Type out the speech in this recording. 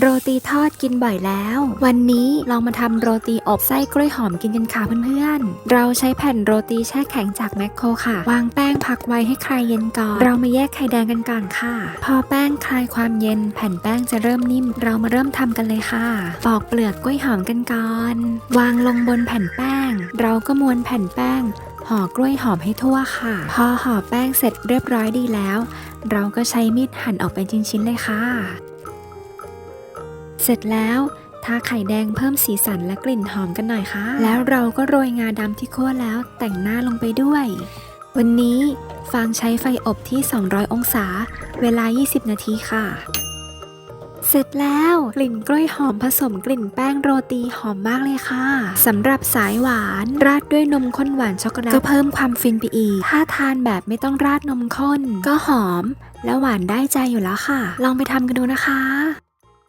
โรตีทอดกินบ่อยแล้ว วันนี้ลองมาทำโรตีอบไส้กล้วยหอมกินกันค่ะเพื่อนๆ เราใช้แผ่นโรตีแช่แข็งจากแมคโครค่ะ วางแป้งพักไว้ให้คลายเย็นก่อน เรามาแยกไข่แดงกันก่อนค่ะ พอแป้งคลายความเย็น แผ่นแป้งจะเริ่มนิ่ม เรามาเริ่มทำกันเลยค่ะ ปอกเปลือกกล้วยหอมกันก่อน วางลงบนแผ่นแป้ง เราก็ม้วนแผ่นแป้งห่อกล้วยหอมให้ทั่วค่ะ พอห่อแป้งเสร็จเรียบร้อยดีแล้ว เราก็ใช้มีดหั่นออกเป็นชิ้นๆเลยค่ะ เสร็จแล้วทาไข่แดงเพิ่มสีสันและกลิ่นหอมกันหน่อยค่ะ แล้วเราก็โรยงาดำที่คั่วแล้วแต่งหน้าลงไปด้วย วันนี้ฟางใช้ไฟอบที่ 200 องศา เวลา 20 นาทีค่ะ เสร็จแล้วกลิ่นกล้วยหอมผสมกลิ่นแป้งโรตีหอมมากเลยค่ะสำหรับสายหวานราดด้วยนมข้นหวานช็อกโกแลตก็เพิ่มความฟินไปอีก ถ้าทานแบบไม่ต้องราดนมข้น ก็หอม และหวานได้ใจอยู่แล้วค่ะ ลองไปทำกันดูนะคะ